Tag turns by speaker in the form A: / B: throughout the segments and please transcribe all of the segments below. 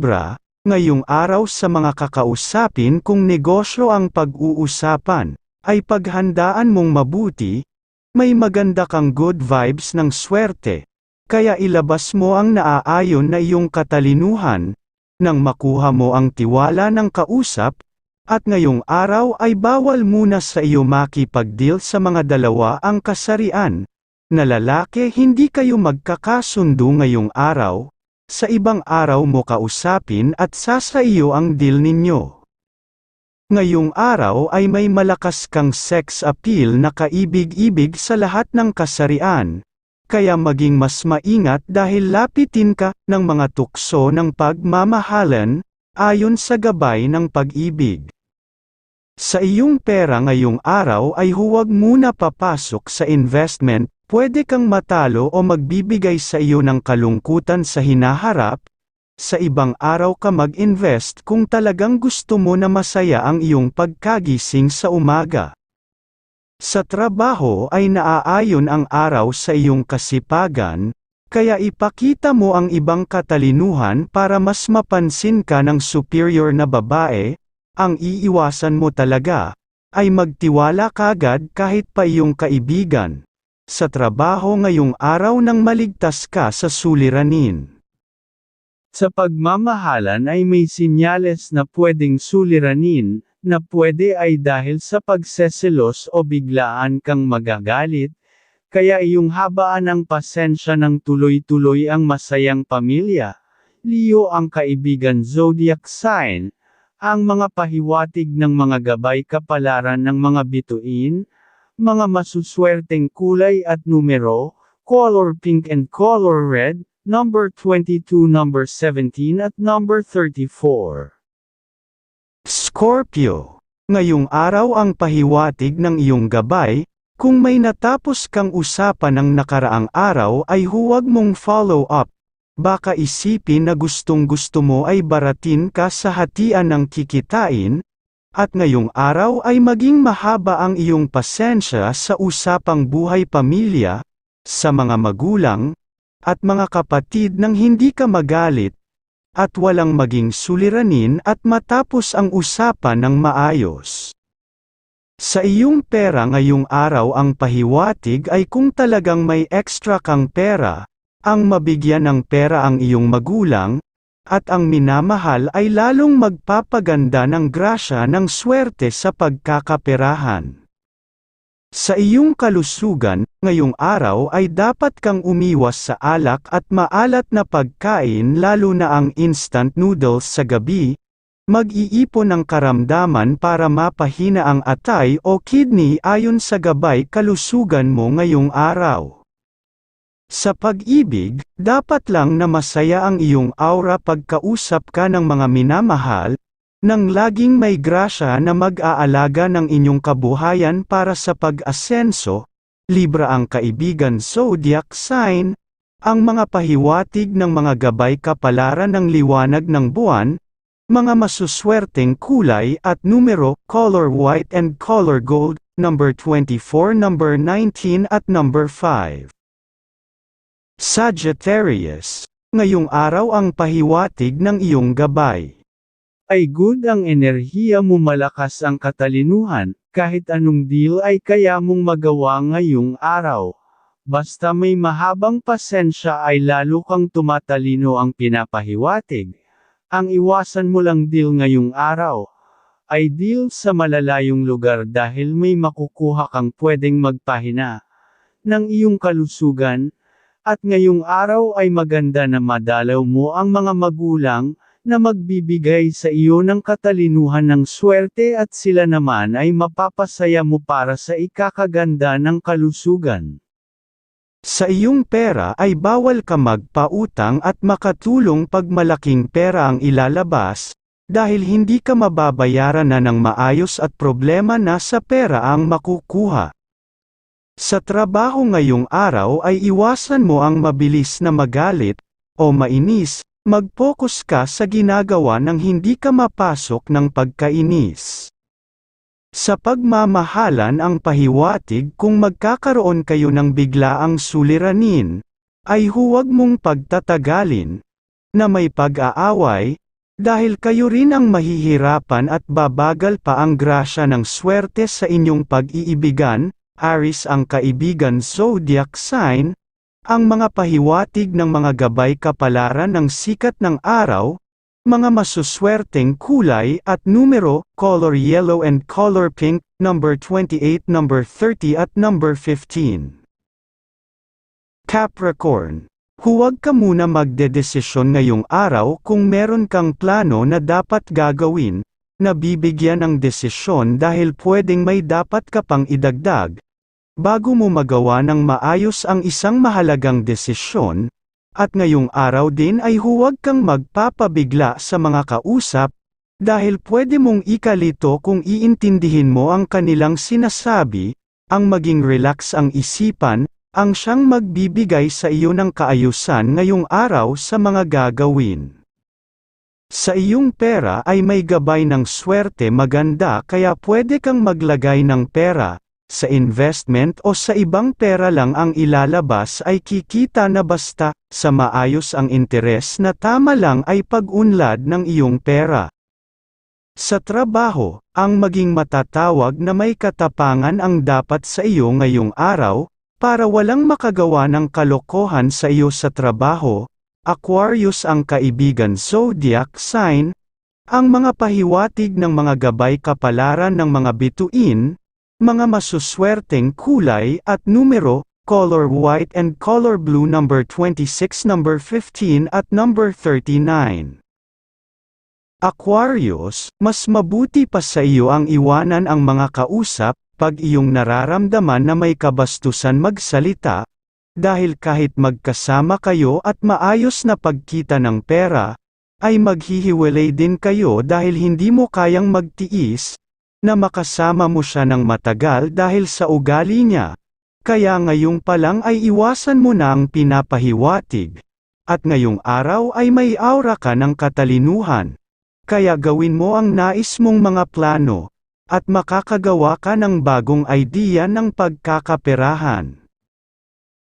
A: Libra, ngayong araw sa mga kakausapin kung negosyo ang pag-uusapan, ay paghandaan mong mabuti, may maganda kang good vibes ng swerte, kaya ilabas mo ang naaayon na iyong katalinuhan, nang makuha mo ang tiwala ng kausap, at ngayong araw ay bawal muna sa iyo makipag-deal sa mga dalawa ang kasarian, na lalaki hindi kayo magkakasundo ngayong araw, sa ibang araw mo kausapin at sasa iyo ang deal ninyo. Ngayong araw ay may malakas kang sex appeal na kaibig-ibig sa lahat ng kasarian, kaya maging mas maingat dahil lapitin ka ng mga tukso ng pagmamahalan, ayon sa gabay ng pag-ibig. Sa iyong pera ngayong araw ay huwag muna papasok sa investment, pwede kang matalo o magbibigay sa iyo ng kalungkutan sa hinaharap, sa ibang araw ka mag-invest kung talagang gusto mo na masaya ang iyong pagkagising sa umaga. Sa trabaho ay naaayon ang araw sa iyong kasipagan, kaya ipakita mo ang ibang katalinuhan para mas mapansin ka ng superior na babae, ang iiwasan mo talaga, ay magtiwala kagad kahit pa iyong kaibigan. Sa trabaho ngayong araw nang maligtas ka sa suliranin. Sa pagmamahalan ay may sinyales na pwedeng suliranin, na pwede ay dahil sa pagseselos o biglaan kang magagalit, kaya iyong habaan ang pasensya ng tuloy-tuloy ang masayang pamilya. Leo ang kaibigan zodiac sign, ang mga pahiwatig ng mga gabay kapalaran ng mga bituin, mga masuswerteng kulay at numero, color pink and color red, number 22, number 17 at number 34. Scorpio, ngayong araw ang pahiwatig ng iyong gabay, kung may natapos kang usapan ng nakaraang araw ay huwag mong follow up, baka isipin na gustong gusto mo ay baratin ka sa hatian ng kikitain, at ngayong araw ay maging mahaba ang iyong pasensya sa usapang buhay pamilya, sa mga magulang, at mga kapatid nang hindi ka magalit, at walang maging suliranin at matapos ang usapan ng maayos. Sa iyong pera ngayong araw ang pahiwatig ay kung talagang may extra kang pera, ang mabigyan ng pera ang iyong magulang, at ang minamahal ay lalong magpapaganda ng grasya ng swerte sa pagkakaperahan. Sa iyong kalusugan, ngayong araw ay dapat kang umiwas sa alak at maalat na pagkain lalo na ang instant noodles sa gabi, mag-iipon ng karamdaman para mapahina ang atay o kidney ayon sa gabay kalusugan mo ngayong araw. Sa pag-ibig, dapat lang na masaya ang iyong aura pagkausap ka ng mga minamahal, nang laging may grasya na mag-aalaga ng inyong kabuhayan para sa pag-asenso, Libra ang kaibigan zodiac sign, ang mga pahiwatig ng mga gabay kapalaran ng liwanag ng buwan, mga masuswerteng kulay at numero, color white and color gold, number 24, number 19 at number 5. Sagittarius, ngayong araw ang pahiwatig ng iyong gabay ay good ang enerhiya mo malakas ang katalinuhan, kahit anong deal ay kaya mong magawa ngayong araw. Basta may mahabang pasensya ay lalo kang tumatalino ang pinapahiwatig. Ang iwasan mo lang deal ngayong araw, ay deal sa malalayong lugar dahil may makukuha kang pwedeng magpahina ng iyong kalusugan, at ngayong araw ay maganda na madalaw mo ang mga magulang, na magbibigay sa iyo ng katalinuhan ng swerte at sila naman ay mapapasaya mo para sa ikakaganda ng kalusugan. Sa iyong pera ay bawal ka magpautang at makatulong pag malaking pera ang ilalabas, dahil hindi ka mababayaran na ng maayos at problema na sa pera ang makukuha. Sa trabaho ngayong araw ay iwasan mo ang mabilis na magalit, o mainis, Mag-focus ka sa ginagawa nang hindi ka mapasok ng pagkainis. Sa pagmamahalan ang pahiwatig kung magkakaroon kayo ng biglaang suliranin, ay huwag mong pagtatagalin, na may pag-aaway, Dahil kayo rin ang mahihirapan at babagal pa ang grasya ng swerte sa inyong pag-iibigan, Aris ang kaibigan zodiac sign, ang mga pahiwatig ng mga gabay kapalaran ng sikat ng araw, mga masuswerteng kulay at numero, color yellow and color pink, number 28, number 30 at number 15. Capricorn, huwag ka muna magdedesisyon ngayong araw kung meron kang plano na dapat gagawin, nabibigyan ng desisyon dahil pwedeng may dapat ka pang idagdag, bago mo magawa ng maayos ang isang mahalagang desisyon, at ngayong araw din ay huwag kang magpapabigla sa mga kausap, dahil pwede mong ikalito kung iintindihin mo ang kanilang sinasabi, ang maging relax ang isipan, ang siyang magbibigay sa iyo ng kaayusan ngayong araw sa mga gagawin. Sa iyong pera ay may gabay ng swerte maganda kaya pwede kang maglagay ng pera, sa investment o sa ibang pera lang ang ilalabas ay kikita na basta, sa maayos ang interes na tama lang ay pag-unlad ng iyong pera. Sa trabaho, ang maging matatawag na may katapangan ang dapat sa iyo ngayong araw, para walang makagawa ng kalokohan sa iyo sa trabaho, Aquarius ang kaibigan zodiac sign, ang mga pahiwatig ng mga gabay kapalaran ng mga bituin, mga masuswerteng kulay at numero, color white and color blue number 26 number 15 at number 39. Aquarius, mas mabuti pa sa iyo ang iwanan ang mga kausap, pag iyong nararamdaman na may kabastusan magsalita, dahil kahit magkasama kayo at maayos na pagkita ng pera, ay maghihiwalay din kayo dahil hindi mo kayang magtiis, na makasama mo siya ng matagal dahil sa ugali niya. Kaya ngayong pa lang ay iwasan mo na ang pinapahiwatig. At ngayong araw ay may aura ka ng katalinuhan. Kaya gawin mo ang nais mong mga plano, at makakagawa ka ng bagong idea ng pagkakaperahan.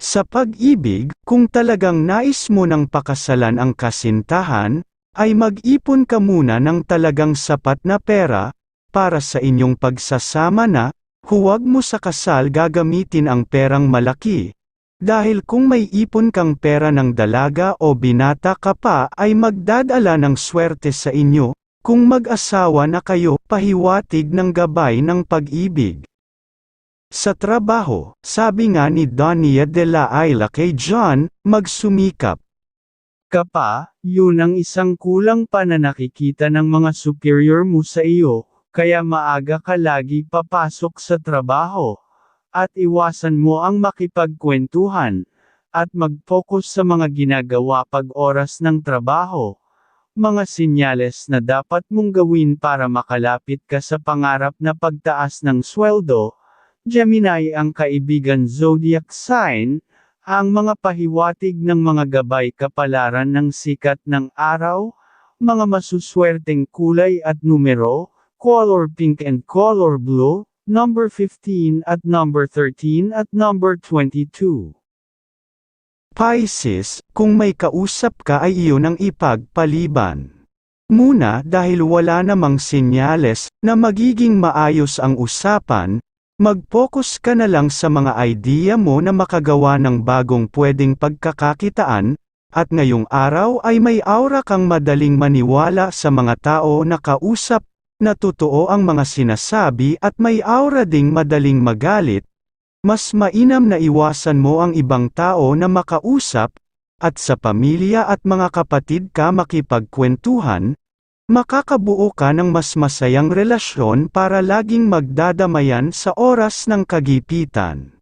A: Sa pag-ibig, kung talagang nais mo ng pakasalan ang kasintahan, ay mag-ipon ka muna ng talagang sapat na pera, para sa inyong pagsasama na, huwag mo sa kasal gagamitin ang perang malaki. Dahil kung may ipon kang pera ng dalaga o binata ka pa ay magdadala ng swerte sa inyo, kung mag-asawa na kayo, pahiwatig ng gabay ng pag-ibig. Sa trabaho, sabi nga ni Donia de la Ayla kay John, magsumikap. Kapa, yun ang isang kulang pa na nakikita ng mga superior mo sa iyo, kaya maaga ka lagi papasok sa trabaho. At iwasan mo ang makipagkwentuhan. At mag-focus sa mga ginagawa pag oras ng trabaho. Mga sinyales na dapat mong gawin para makalapit ka sa pangarap na pagtaas ng sweldo. Gemini ang kaibigan zodiac sign, ang mga pahiwatig ng mga gabay kapalaran ng sikat ng araw, mga masuswerteng kulay at numero, color pink and color blue, number 15 at number 13 at number 22. Pisces, kung may kausap ka ay iyon ang ipagpaliban. Muna dahil wala namang senyales na magiging maayos ang usapan, mag-focus ka na lang sa mga idea mo na makagawa ng bagong pwedeng pagkakakitaan, at ngayong araw ay may aura kang madaling maniwala sa mga tao na kausap na totoo ang mga sinasabi at may aura ding madaling magalit, mas mainam na iwasan mo ang ibang tao na makausap, at sa pamilya at mga kapatid ka makipagkwentuhan, makakabuo ka ng mas masayang relasyon para laging magdadamayan sa oras ng kagipitan.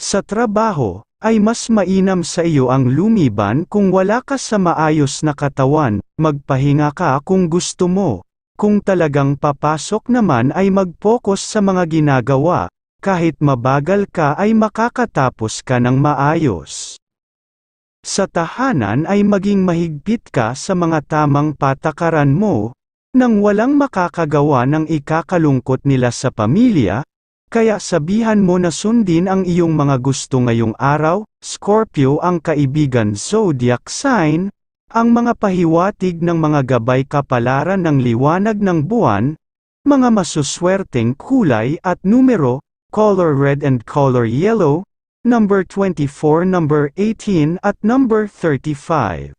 A: Sa trabaho, ay mas mainam sa iyo ang lumiban kung wala ka sa maayos na katawan, magpahinga ka kung gusto mo. Kung talagang papasok naman ay mag-focus sa mga ginagawa, kahit mabagal ka ay makakatapos ka ng maayos. Sa tahanan ay maging mahigpit ka sa mga tamang patakaran mo, nang walang makakagawa ng ikakalungkot nila sa pamilya, kaya sabihan mo na sundin ang iyong mga gusto ngayong araw, Scorpio ang kaibigan zodiac sign, Ang mga pahiwatig ng mga gabay kapalaran ng liwanag ng buwan, mga masuswerteng kulay at numero, color red and color yellow, number 24, number 18 at number 35.